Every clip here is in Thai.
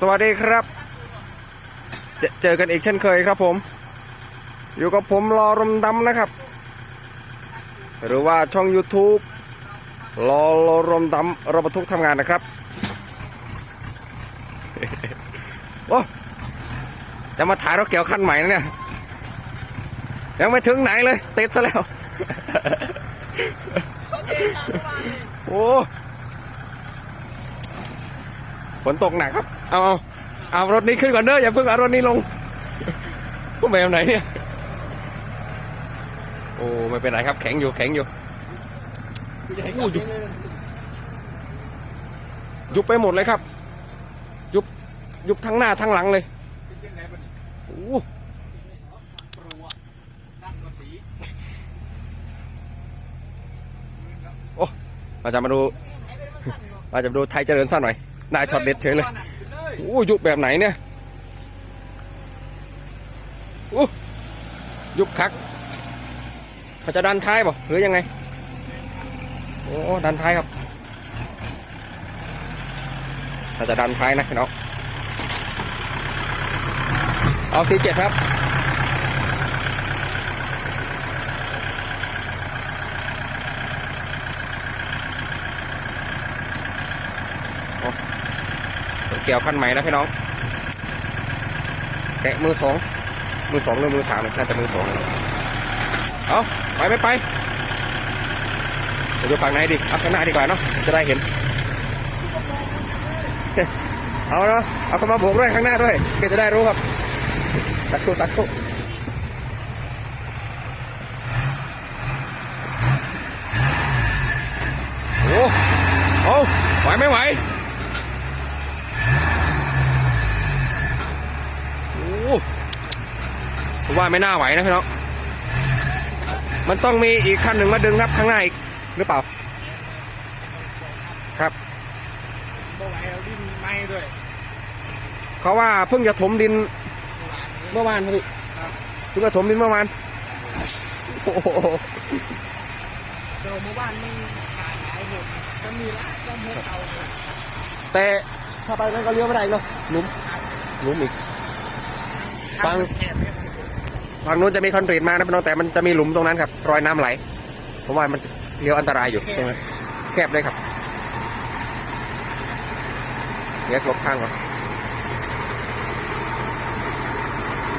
สวัสดีครับเจเจอกันอีกเช่นเคยครับผม อยู่กับผมรอรมดำนะครับ หรือว่าช่อง YouTube รอรอรมดำรถบรรทุกทำงานนะครับโอ้จะมาถ่ายรถเกี่ยวคันใหม่นะเนี่ย ยังไม่ถึงไหนเลยติดซะแล้ว โอ้ ฝนตกหนักครับ เอาเอาเอารถนี้ขึ้นก่อนเด้ออย่าเพิ่งเอารถนี้ลงผู้แมวไหนเนี่ยโอ้ไม่เป็นไรครับแข็งอยู่แข็งอยู่โอ้ยุบยุบไปหมดเลยครับ ยุบยุบทั้งหน้าทั้งหลังเลยโอ้โอ้เราจะมาดูเราจะมาดูไทยเจริญสั้นหน่อย นายช็อตเด็ดเฉยเลยโอ้ยุบแบบไหนเนี่ยโอ้ยุบคักเขาจะดันท้ายบ่หรือยังไง โอ้ดันท้ายครับเขาจะดันท้ายนะพี่น้องเอาสีเจ็ดครับ เกี่ยวขั้นใหม่นะพี่น้องแกะมือสองมือสองหรือมือสามน่าจะมือสองเอาไปไม่ไปเดี๋ยวดูฝั่งไหนดิเอาข้างหน้าดีกว่าเนาะจะได้เห็น เอาเนาะเอาเข้ามาโบกด้วยข้างหน้าด้วยแกจะได้รู้ครับสักครู่สักครู่โอ้โอ้ไหวไม่ไหวโอ้ ผมว่าไม่น่าไหวนะพี่น้องมันต้องมีอีกคันหนึ่งมาดึงครับข้างหน้าอีกหรือเปล่า ครับบ่ไหวเอาดินไม้ด้วยเขาว่าเพิ่งจะถมดินเมื่อวานครับพี่เพิ่งจะถมดินเมื่อวานโอ้โหเดี๋ยวหมู่บ้านนี่ขายขายหมดจะมีละจะเมื่อเตาเลยแต่ถ้าไปนั้นก็เลี้ยวไม่ได้อีกเนาะหลุมหลุมอีกฟังแคบเนี่ย ฝั่งนู้นจะมีคอนกรีตมานะพี่น้องแต่มันจะมีหลุมตรงนั้นครับ รอยน้ำไหลผมว่ามันจะเลี้ยวอันตรายอยู่ตรงนั้นแคบเลยครับเดี๋ยวหลบข้างก่อน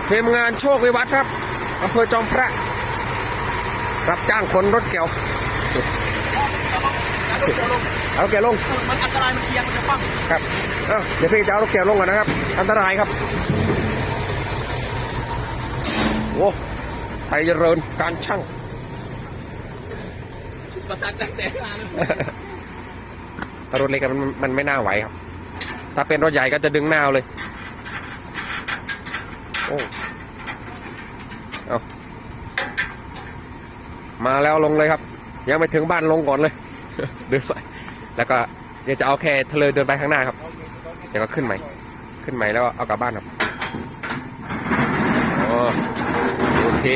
ทีมงานโชควิวัฒน์ครับอำเภอจอมพระ รับจ้างคนรถเกี่ยวเอาแกลงมันอันตรายมันเอียงมันจะคว่ครับเอ้าเดี๋ยวพี่จะเอารถแกวลงก่อนนะครับ อันตรายครับ โอ้ไทยเจริญการช่างำประสานกันแต่ถ้ารถเล็กอะมันมันไม่น่าไหวครับ ถ้าเป็นรถใหญ่ก็จะดึงหน้าเอาเลย โอ้เอามาแล้วลงเลยครับ ยังไม่ถึงบ้านลงก่อนเลย เดินไป แล้วก็เดี๋ยวจะเอาแค่เทเลอเดินไปข้างหน้าครับ เดี๋ยวก็ขึ้นใหม่ ขึ้นใหม่แล้วเอากลับบ้านครับโอ้โอ เค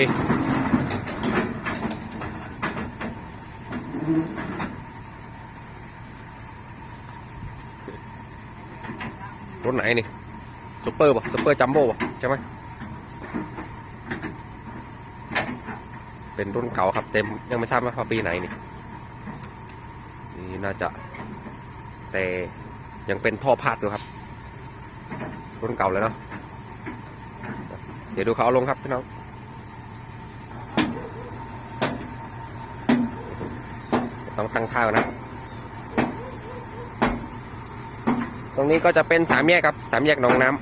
รถไหนนี่ซุปเปอร์ป่ะซุปเปอร์จัมโบ้ป่ะใช่ไหมเป็นรุ่นเก่าครับเต็มยังไม่ทราบว่าปีไหนนี่นี่น่าจะ แต่ยังเป็นท่อพาดอยู่ครับรุ่นเก่าเลยเนาะเดี๋ยวดูเขาเอาลงครับพี่น้อง ต้องตั้งท่านะ ตรงนี้ก็จะเป็นสามแยกครับสามแยกหนองน้ำ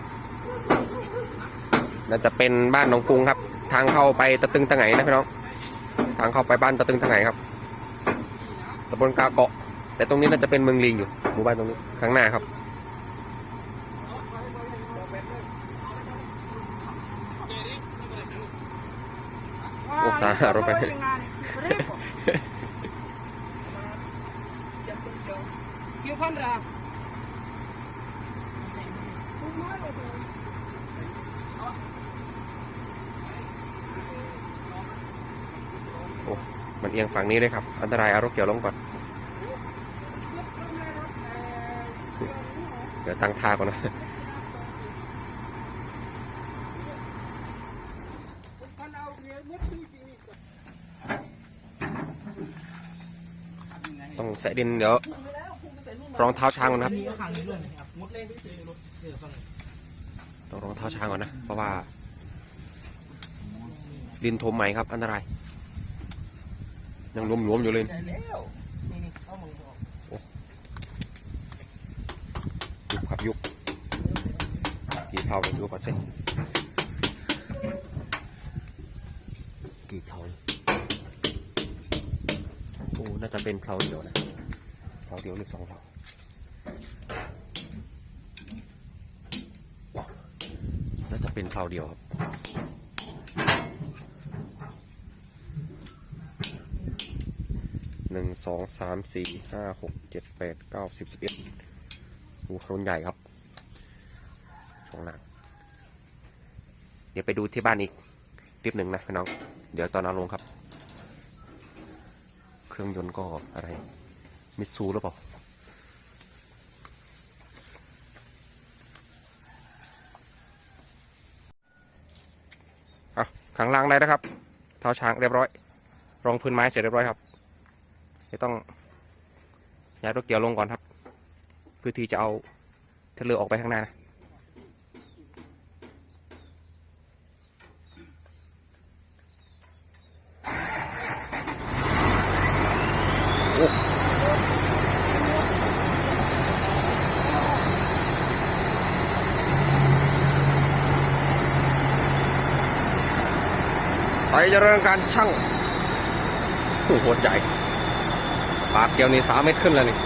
นั่นจะเป็นบ้านหนองกรุงครับ ทางเข้าไปตะตึงตะไงนะพี่น้อง ทางเข้าไปบ้านตะตึงตะไงครับตำบลกาเกาะ แต่ตรงนี้น่าจะเป็นเมืองลิงอยู่หมู่บ้านตรงนี้ข้างหน้าครับโอ้ตายรถไป มันเอียงฝั่งนี้เลยครับ อันตรายเอารถเกี่ยวลงก่อน เดี๋ยวตั้งท่าก่อนนะต้องใส่ดินเดี๋ยวรองเท้าช้างก่อนครับ ต้องรองเท้าช้างก่อนนะ เพราะว่า ดินทมใหม่ครับ อันตราย ยังหลวมๆอยู่เลยใหญ่แล้วนี่นี่เอามือออกยุบครับยุบกี่เพลาไปดูก่อนสิกี่เพลาโอ้น่าจะเป็นเพลาเดียวนะเพลาเดียวหรือสองเพลาว้าวน่าจะเป็นเพลาเดียวครับ หนึ่งสองสามสี่ห้าหกเจ็ดแปดเก้าสิบสิบเอ็ดโอ้รุ่นใหญ่ครับช่องล่างเดี๋ยวไปดูที่บ้านอีกคลิปหนึ่งนะพี่น้อง เดี๋ยวตอนเอาลงครับ เครื่องยนต์ก็อะไร มิตซูหรือเปล่าเอาข้างล่างได้นะครับ เท้าช้างเรียบร้อย รองพื้นไม้เสร็จเรียบร้อยครับ เดี๋ยวต้องย้ายรถเกี่ยวลงก่อนครับ เพื่อที่จะเอาเทรลเลอร์ออกไปข้างหน้านะไปเจริญการช่างโอ้โหโหดใจ ปากเกี่ยวนี่สามเมตรขึ้นแล้วนี่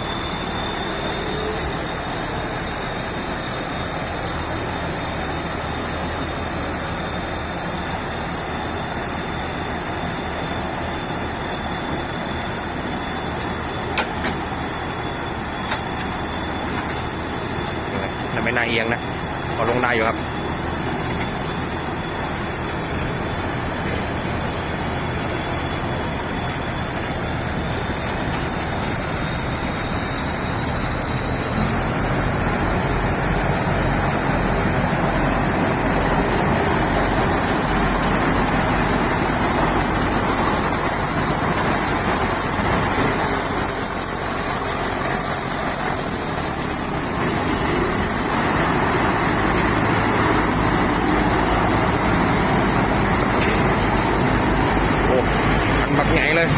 แต่ไม่น่าเอียงนะพอลงได้อยู่ครับ โอ้อันบักใหญ่เลย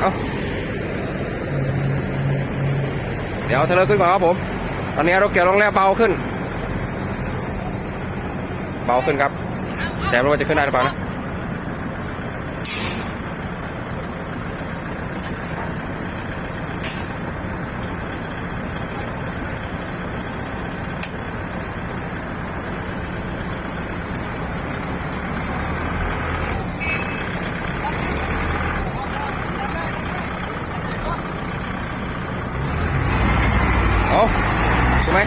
เอาเดี๋ยวเอาเทเลอร์ขึ้นก่อนครับผม ตอนนี้เราเกี่ยวลงแล้วเบาขึ้น เบาขึ้นครับ แต่ไม่รู้ว่าจะขึ้นได้หรือเปล่านะ เอาใช่ไหม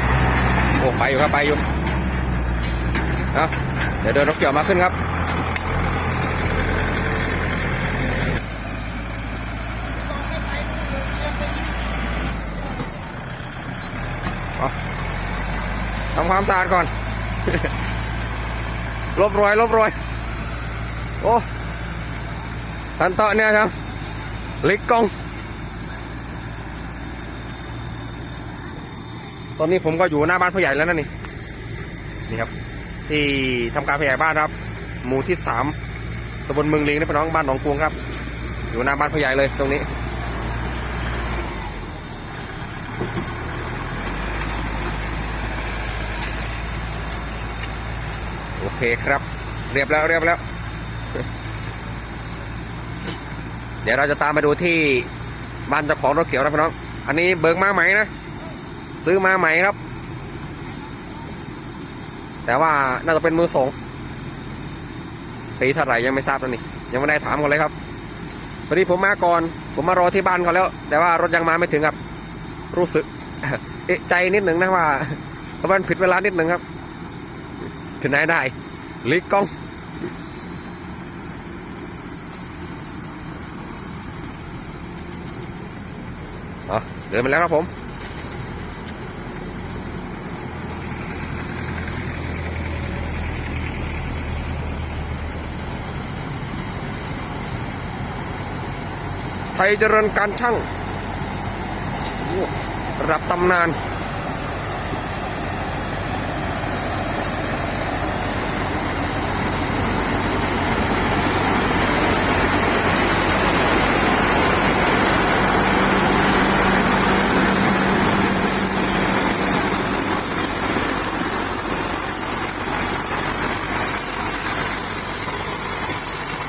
โอ้ไปอยู่ครับไปอยู่เอาเดี๋ยวเดินรถเกี่ยวมาขึ้นครับทำความสะอาดก่อน ลบรอย ลบรอย โอ้ทันเตาะเนี่ยครับ ลิกกอง ตอนนี้ผมก็อยู่หน้าบ้านผู้ใหญ่แล้วนะนี่นี่ครับ ที่ทำการผู้ใหญ่บ้านครับ หมู่ที่สามตำบลเมืองลิงนะพี่น้องบ้านหนองกวงครับ อยู่หน้าบ้านผู้ใหญ่เลยตรงนี้โอเคครับ เรียบแล้วเรียบแล้ว เดี๋ยวเราจะตามไปดูที่บ้านเจ้าของรถเกี่ยวนะพี่น้อง อันนี้เบิกมาใหมนะ ซื้อมาใหม่ครับ แต่ว่าน่าจะเป็นมือสองปีเท่าไหร่ยังไม่ทราบแล้วนี่ ยังไม่ได้ถามกันเลยครับพอดีผมมาก่อน ผมมารอที่บ้านเขาแล้ว แต่ว่ารถยังมาไม่ถึงครับ รู้สึก เอะใจนิดหนึ่งนะว่าเพราะมันผิดเวลานิดหนึ่งครับ ถึงไหนได้ลิกกล้องอ๋อเดินไปแล้วครับผม ไทยเจริญการช่างรับตำนาน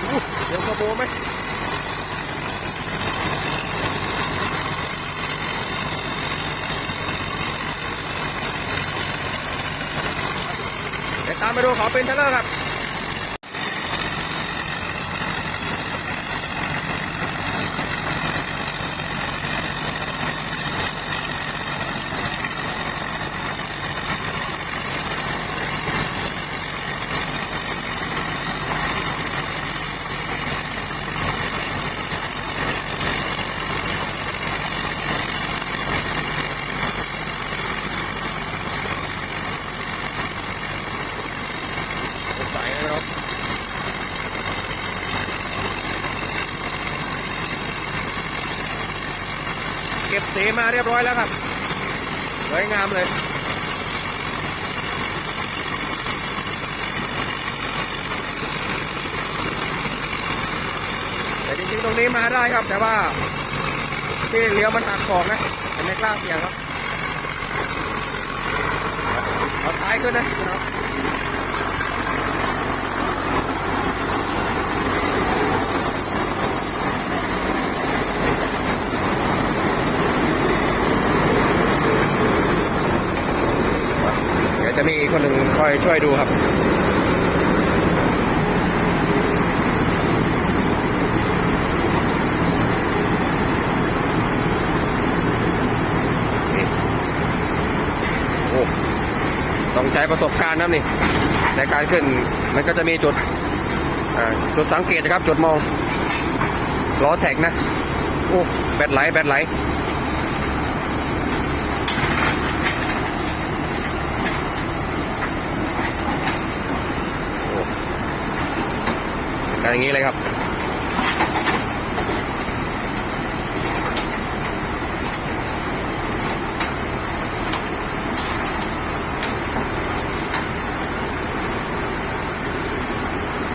อู้เดี๋ยวขโมยไหมเดี๋ยวตามไปดูขอเป็นเทเลอร์ครับ ใส่นะครับเก็บ สีมาเรียบร้อยแล้วครับสวยงามเลยแต่จริงๆตรงนี้มาได้ครับ แต่ว่า ที่เลี้ยวมันหักศอกนะไม่กล้าเสี่ยงครับเอาท้ายขึ้นนะครับ เดี๋ยวจะมีคนหนึ่งคอย ช่วยดูครับนี่โอ้ต้องใช้ประสบการณ์นะครับนี่ในการขึ้นมันก็จะมีจุดจุดสังเกตนะครับ จุดมองล้อแท็กนะโอ้แบตไหลแบตไหล กันอย่างนี้เลยครับ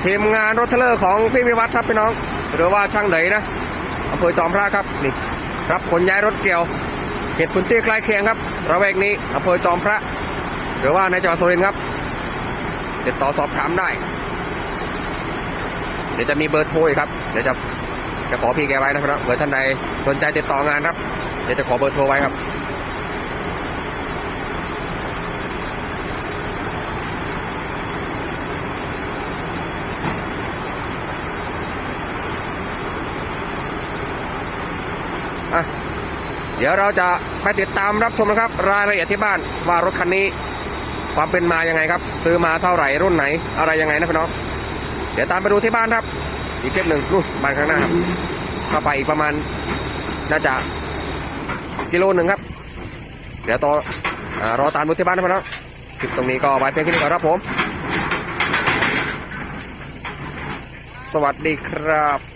ทีมงานรถเทเลอร์ของพี่วิวัฒน์ครับพี่น้อง หรือว่าช่างเหลยนะอำเภอจอมพระครับนี่รับขนย้ายรถเกี่ยวเขตพื้นที่ใกล้เคียงครับระแวกนี้อำเภอจอมพระ หรือว่าในจังหวัดสุรินทร์ครับ ติดต่อสอบถามได้ เดี๋ยวจะมีเบอร์โทรครับ เดี๋ยวจะจะขอพี่แกไว้นะครับเผื่อท่านใดสนใจติดต่องานครับ เดี๋ยวจะขอเบอร์โทรไว้ครับอะเดี๋ยวเราจะไปติดตามรับชมนะครับ รายละเอียดที่บ้านว่ารถคันนี้ ความเป็นมายังไงครับ ซื้อมาเท่าไหร่รุ่นไหน อะไรยังไงนะพี่น้อง เดี๋ยวตามไปดูที่บ้านครับ อีกคลิปหนึ่งนู่นบ้านข้างหน้าครับเข้าไปอีกประมาณน่าจะกิโลหนึ่งครับ เดี๋ยวต่ออรอตามดูที่บ้านนะพี่น้องคลิปตรงนี้ก็ไว้เพียงแค่นี้ก่อนครับผม สวัสดีครับ